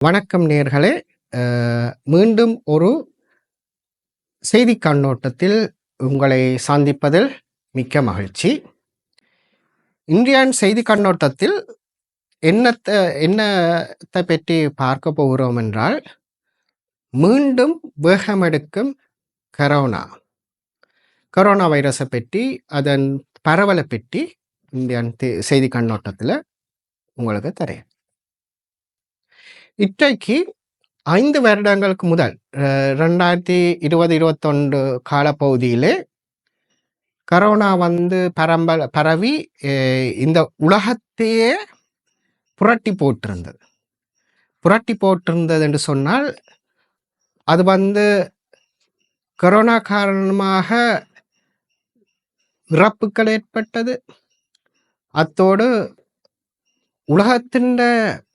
வணக்கம் நேர்களே. மீண்டும் ஒரு செய்தி கண்ணோட்டத்தில் உங்களை சந்திப்பதில் மிக்க மகிழ்ச்சி. இந்தியான் செய்தி கண்ணோட்டத்தில் என்னத்தை என்னத்தை பற்றி பார்க்க போகிறோம் என்றால் மீண்டும் வேகமெடுக்கும் கரோனா. கரோனா வைரஸை பற்றி அதன் பரவலை பற்றி இந்தியான் செய்தி கண்ணோட்டத்தில் உங்களுக்கு தரேன். இன்றைக்கு ஐந்து வருடங்களுக்கு முதல் ரெண்டாயிரத்தி இருபது இருபத்தொன்று காலப்பகுதியிலே கரோனா வந்து பரம்ப பரவி இந்த உலகத்தையே புரட்டி போட்டிருந்தது. புரட்டி போட்டிருந்தது என்று சொன்னால் அது வந்து கொரோனா காரணமாக இறப்புகள் ஏற்பட்டது. அத்தோடு உலகத்தின்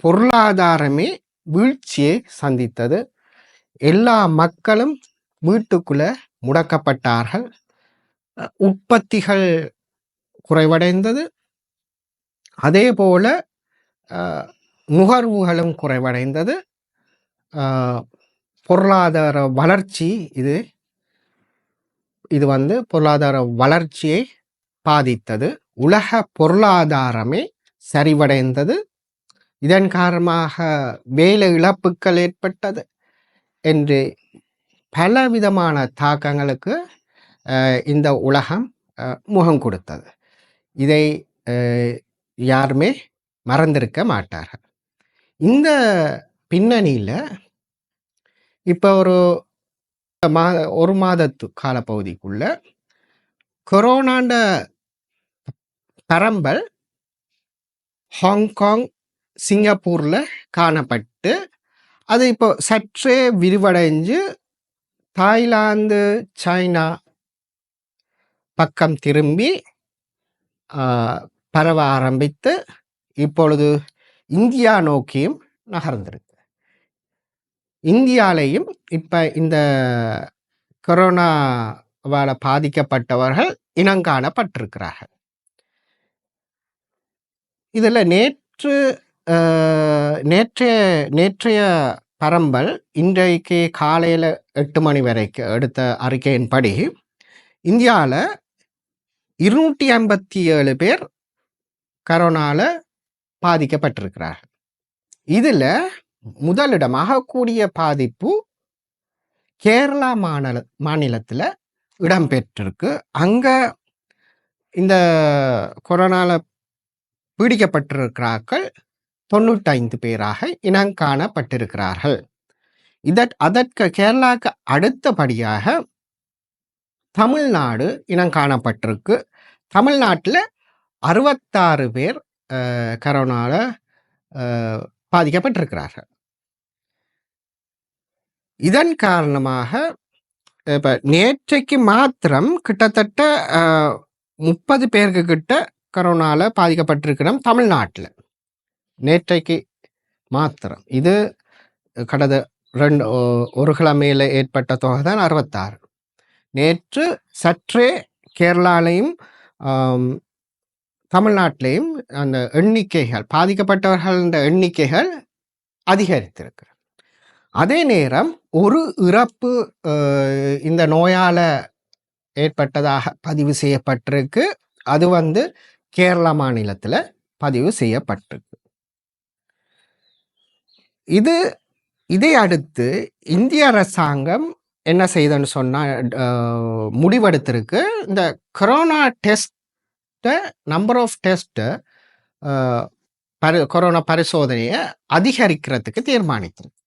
பொருளாதாரமே வீழ்ச்சியை சந்தித்தது. எல்லா மக்களும் வீட்டுக்குள்ள முடக்கப்பட்டார்கள். உற்பத்திகள் குறைவடைந்தது. அதே போல நுகர்வுகளும் குறைவடைந்தது. பொருளாதார வளர்ச்சி இது இது வந்து பொருளாதார வளர்ச்சியை பாதித்தது. உலக பொருளாதாரமே சரிவடைந்தது. இதன் காரணமாக வேலை இழப்புகள் ஏற்பட்டது என்று பலவிதமான தாக்கங்களுக்கு இந்த உலகம் முகம் கொடுத்தது. இதை யாருமே மறந்திருக்க மாட்டார்கள். இந்த பின்னணியில் இப்போ ஒரு மா ஒரு மாதத்து காலப்பகுதிக்குள்ள கொரோனாண்ட பரம்பல் ஹாங்காங் சிங்கப்பூரில் காணப்பட்டு அது இப்போ சற்றே விரிவடைஞ்சு தாய்லாந்து சைனா பக்கம் திரும்பி பரவ ஆரம்பித்து இப்பொழுது இந்தியா நோக்கியும் நகர்ந்திருக்கு. இந்தியாலையும் இப்போ இந்த கொரோனாவால் பாதிக்கப்பட்டவர்கள் இனங்காணப்பட்டிருக்கிறார்கள் இதில் நேற்று நேற்றைய நேற்றைய பரம்பல் இன்றைக்கு காலையில் எட்டு மணி வரைக்கும் எடுத்த அறிக்கையின்படி இந்தியாவில் இருநூற்றி ஐம்பத்தி ஏழு பேர் கரோனாவில் பாதிக்கப்பட்டிருக்கிறார்கள். இதில் முதலிடமாக கூடிய பாதிப்பு கேரளா மாநில மாநிலத்தில் இடம்பெற்றிருக்கு. அங்கே இந்த கொரோனாவில் பீடிக்கப்பட்டிருக்கிறார்கள் தொண்ணூற்றைந்து பேராக இனங்காணப்பட்டிருக்கிறார்கள் இதற் அதற்கு கேரளாவுக்கு அடுத்தபடியாக தமிழ்நாடு இனம் காணப்பட்டிருக்கு. தமிழ்நாட்டில் அறுபத்தாறு பேர் கரோனாவில் பாதிக்கப்பட்டிருக்கிறார்கள். இதன் காரணமாக இப்போ நேற்றைக்கு மாத்திரம் கிட்டத்தட்ட முப்பது பேருக்கு கிட்ட கரோனாவில் பாதிக்கப்பட்டிருக்கிறோம் தமிழ்நாட்டில். நேற்றைக்கு மாத்திரம். இது கடந்த ரெண்டு ஒரு கிழமையில் ஏற்பட்ட தொகை தான் அறுபத்தாறு. நேற்று சற்றே கேரளாலையும் தமிழ்நாட்டிலையும் அந்த எண்ணிக்கைகள் பாதிக்கப்பட்டவர்கள் எண்ணிக்கைகள் அதிகரித்திருக்கு. அதே நேரம் ஒரு இறப்பு இந்த நோயால் ஏற்பட்டதாக பதிவு செய்யப்பட்டிருக்கு. அது வந்து கேரள மாநிலத்தில் பதிவு செய்யப்பட்டிருக்கு. இது இதை அடுத்து இந்திய அரசாங்கம் என்ன செய்தன்னு சொன்னால் முடிவெடுத்திருக்கு. இந்த கொரோனா டெஸ்ட்டை நம்பர் ஆஃப் டெஸ்ட்டை பரி கொரோனா பரிசோதனையை அதிகரிக்கிறதுக்கு தீர்மானித்திருக்கு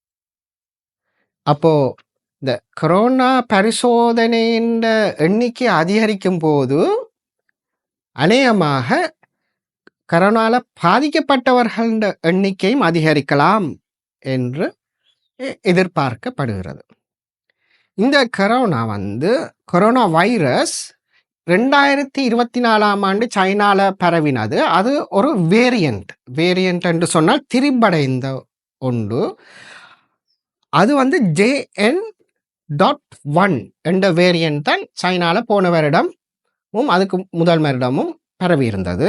அப்போது இந்த கொரோனா பரிசோதனையின் எண்ணிக்கை அதிகரிக்கும் போது அநேகமாக கரோனால பாதிக்கப்பட்டவர்கள எண்ணிக்கையும் அதிகரிக்கலாம். என்று எதிர்பார்க்கப்படுகிறது. இந்த கரோனா வந்து கொரோனா வைரஸ் ரெண்டாயிரத்தி இருபத்தி நாலாம் ஆண்டு சைனாவில் பரவினது. அது ஒரு வேரியண்ட் வேரியண்ட் என்று சொன்னால் திரிபடைந்த ஒன்று. அது வந்து ஜேஎன் டாட் ஒன் என்ற வேரியண்ட் தான் சைனாவில் போன வருடமும் அதுக்கு முதல் வருடமும் பரவி இருந்தது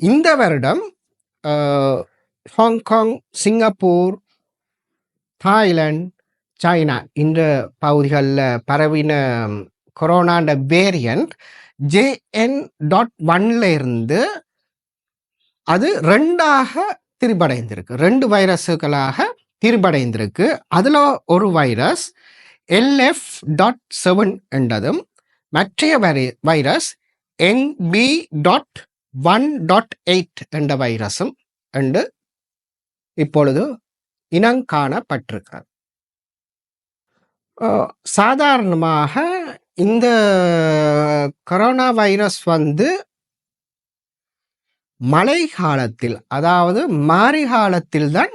இந்த வருடம் ஹாங்காங் சிங்கப்பூர் தாய்லாந்து சைனா இந்த பகுதிகளில் பரவின கொரோனாண்ட வேரியன்ட் ஜேஎன் டாட் ஒன்ல இருந்து அது ரெண்டாக திரிபடைந்திருக்கு. ரெண்டு வைரஸுகளாக திரிபடைந்திருக்கு. அதில் ஒரு வைரஸ் எல்எஃப் டாட் செவன் என்றதும் மற்றைய வை- virus NB dot one dot eight என்ற வைரஸும் என்று இப்பொழுது இனங்காணப்பட்டிருக்கிறது. சாதாரணமாக இந்த கொரோனா வைரஸ் வந்து மழை காலத்தில் அதாவது மாரி காலத்தில் தான்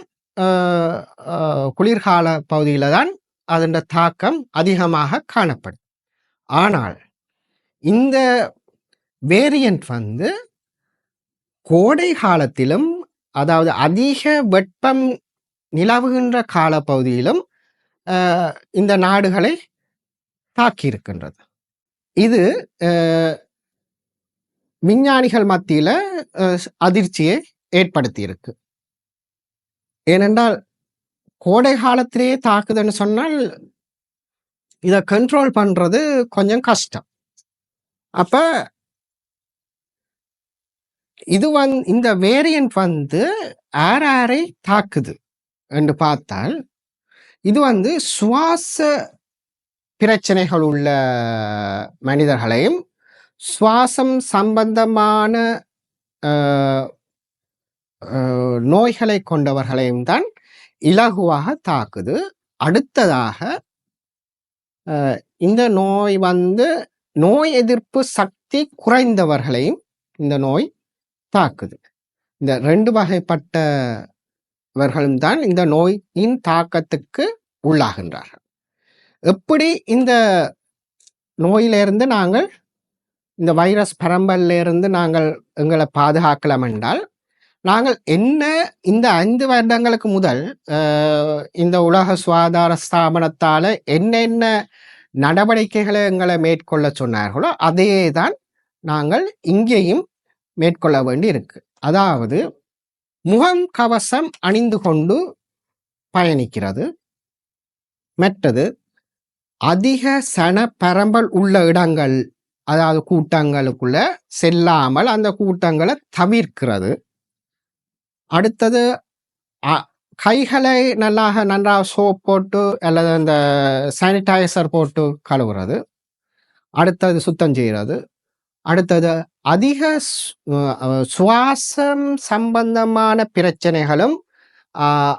குளிர்கால பகுதியில் தான் அதன் தாக்கம் அதிகமாக காணப்படும் ஆனால் இந்த வேரியன்ட் வந்து கோடை காலத்திலும் அதாவது அதிக வெப்பம் நிலவுகின்ற காலப்பகுதியிலும் இந்த நாடுகளை தாக்கியிருக்கின்றது. இது அஹ், விஞ்ஞானிகள் மத்தியில் அதிர்ச்சியை ஏற்படுத்தியிருக்கு. ஏனென்றால் கோடை காலத்திலேயே தாக்குதுன்னு சொன்னால் இதை கண்ட்ரோல் பண்றது கொஞ்சம் கஷ்டம். அப்ப இது வந் இந்த வேரியன்ட் வந்து ஆர் ஆரை தாக்குது என்று பார்த்தால் இது வந்து சுவாச பிரச்சனைகள் உள்ள மனிதர்களையும் சுவாசம் சம்பந்தமான நோய்களை கொண்டவர்களையும் தான் இலகுவாக தாக்குது. அடுத்ததாக இந்த நோய் வந்து நோய் எதிர்ப்பு சக்தி குறைந்தவர்களையும் இந்த நோய் தாக்குது. இந்த ரெண்டு வகைப்பட்டவர்களும் தான் இந்த நோயின் தாக்கத்துக்கு உள்ளாகின்றார்கள். எப்படி இந்த நோயிலிருந்து நாங்கள் இந்த வைரஸ் பரம்பலிருந்து நாங்கள் எங்களை பாதுகாக்கலாம் என்றால் நாங்கள் என்ன இந்த ஐந்து வருடங்களுக்கு முதல் இந்த உலக சுகாதார ஸ்தாபனத்தால் என்னென்ன நடவடிக்கைகளை எங்களை மேற்கொள்ள சொன்னார்களோ அதே தான் நாங்கள் இங்கேயும் மேற்கொள்ள வேண்டி இருக்கு அதாவது முகம் கவசம் அணிந்து கொண்டு பயணிக்கிறது. மற்றது அதிக சன பரம்பல் உள்ள இடங்கள் அதாவது கூட்டங்களுக்குள்ள செல்லாமல் அந்த கூட்டங்களை தவிர்க்கிறது. அடுத்தது அ- கைகளை நல்லாக நன்றாக சோப் போட்டு அல்லது அந்த சானிடைசர் போட்டு கழுவுறது. அடுத்தது சுத்தம் செய்கிறது. அடுத்தது அதிக சுவாசம் சம்பந்தமான பிரச்சனைகளும்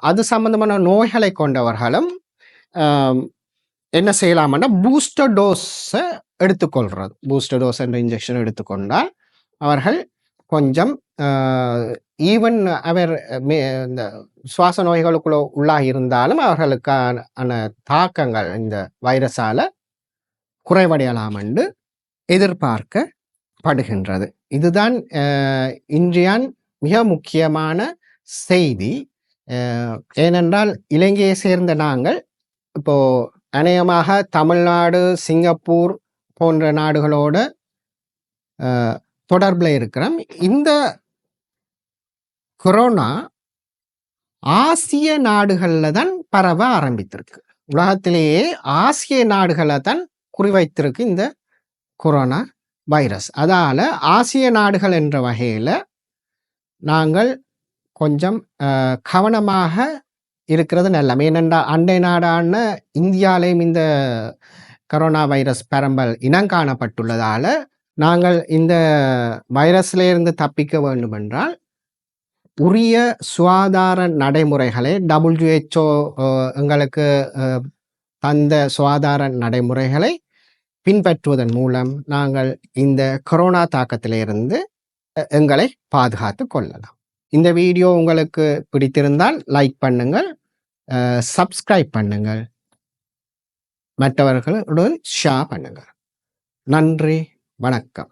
அது சம்பந்தமான நோய்களை கொண்டவர்களும் என்ன செய்யலாம்னா பூஸ்டர் டோஸை எடுத்துக்கொள்றது. பூஸ்டர் டோஸ் என்ற இன்ஜெக்ஷன் எடுத்துக்கொண்டால் அவர்கள் கொஞ்சம் ஈவன் அவர் மே- இந்த சுவாச நோய்களுக்குள்ள உள்ளாக இருந்தாலும் அவர்களுக்கான தாக்கங்கள் இந்த வைரஸால குறைவடையலாம் என்று படுகின்றது. இதுதான் இன்றையான் மிக முக்கியமான செய்தி. ஏனென்றால் இலங்கையை சேர்ந்த நாங்கள் இப்போ அநேகமாக தமிழ்நாடு சிங்கப்பூர் போன்ற நாடுகளோட தொடர்பில் இருக்கிறோம். இந்த கொரோனா ஆசிய நாடுகளில் தான் பரவ ஆரம்பித்திருக்கு. உலகத்திலேயே ஆசிய நாடுகளை தான் குறிவைத்திருக்கு இந்த கொரோனா. வைரஸ். அதால் ஆசிய நாடுகள் என்ற வகையில் நாங்கள் கொஞ்சம் கவனமாக இருக்கிறது நல்லம். ஏனென்றால் அண்டை நாடான இந்தியாலேயும் இந்த கரோனா வைரஸ் பரம்பல் இனங்காணப்பட்டுள்ளதால நாங்கள் இந்த வைரஸ்லேருந்து தப்பிக்க வேண்டுமென்றால் உரிய சுகாதார நடைமுறைகளை டபிள்யூஹெச்ஓ எங்களுக்கு தந்த சுகாதார நடைமுறைகளை பின்பற்றுவதன் மூலம் நாங்கள் இந்த கொரோனா தாக்கத்திலிருந்து எங்களை பாதுகாத்து கொள்ளலாம். இந்த வீடியோ உங்களுக்கு பிடித்திருந்தால் லைக் பண்ணுங்கள் சப்ஸ்கிரைப் பண்ணுங்கள். மற்றவர்களுடன் ஷேர் பண்ணுங்கள். நன்றி வணக்கம்.